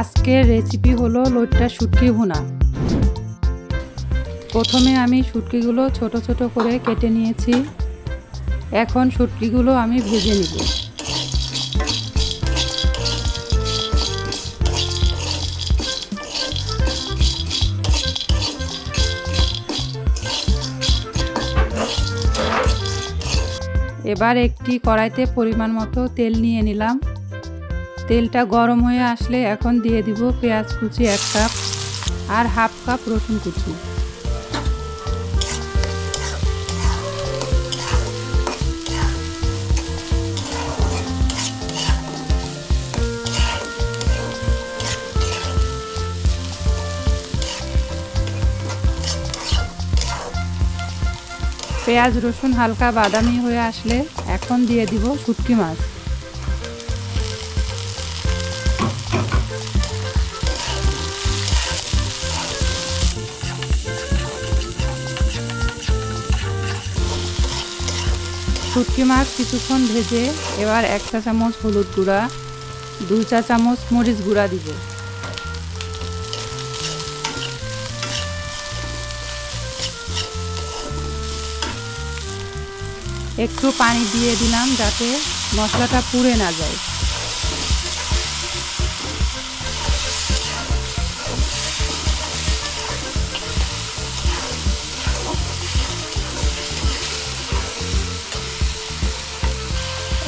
আজকের রেসিপি হলো লোটটা শুটকি ভুনা। প্রথমে আমি শুটকিগুলো ছোট ছোট করে কেটে নিয়েছি। এখন শুটকিগুলো আমি ভেজে নিব। এবার একটি কড়াইতে পরিমাণ মতো তেল নিয়ে নিলাম। তেলটা গরম হয়ে আসলে এখন দিয়ে দিব পেঁয়াজ কুচি এক কাপ আর হাফ কাপ রসুন কুচি। পেঁয়াজ রসুন হালকা বাদামি হয়ে আসলে এখন দিয়ে দিব শুটকি মাছ। শুটকি মাছ কিছুক্ষণ ভেজে এবার এক চা চামচ হলুদ গুঁড়া, দুই চা চামচ মরিচ গুঁড়া দিব। একটু পানি দিয়ে দিলাম যাতে মশলাটা পুড়ে না যায়।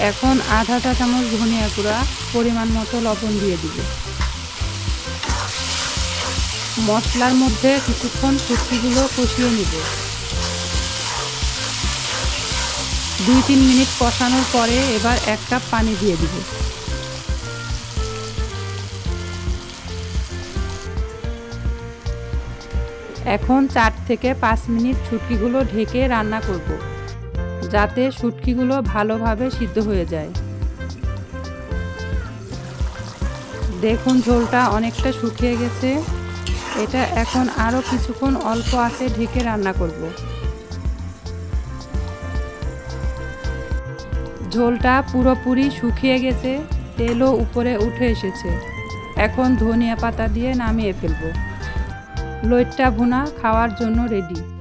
এখন আধা চা চামচ ধনিয়া গুঁড়া পরিমাণ মতো লবণ দিয়ে দিব। মশলার মধ্যে কিছুক্ষণ শুটকিগুলো কষিয়ে নিব। দুই তিন মিনিট কষানোর পরে এবার এক কাপ পানি দিয়ে দিব। এখন চার থেকে পাঁচ মিনিট শুটকিগুলো ঢেকে রান্না করব। যাতে শুটকিগুলো ভালোভাবে সিদ্ধ হয়ে যায়। দেখুন, ঝোলটা অনেকটা শুকিয়ে গেছে। এটা এখন আরও কিছুক্ষণ অল্প আছে ঢেকে রান্না করব। ঝোলটা পুরোপুরি শুকিয়ে গেছে, তেলও উপরে উঠে এসেছে। এখন ধনিয়া পাতা দিয়ে নামিয়ে ফেলব। লইট্টা ভুনা খাওয়ার জন্য রেডি।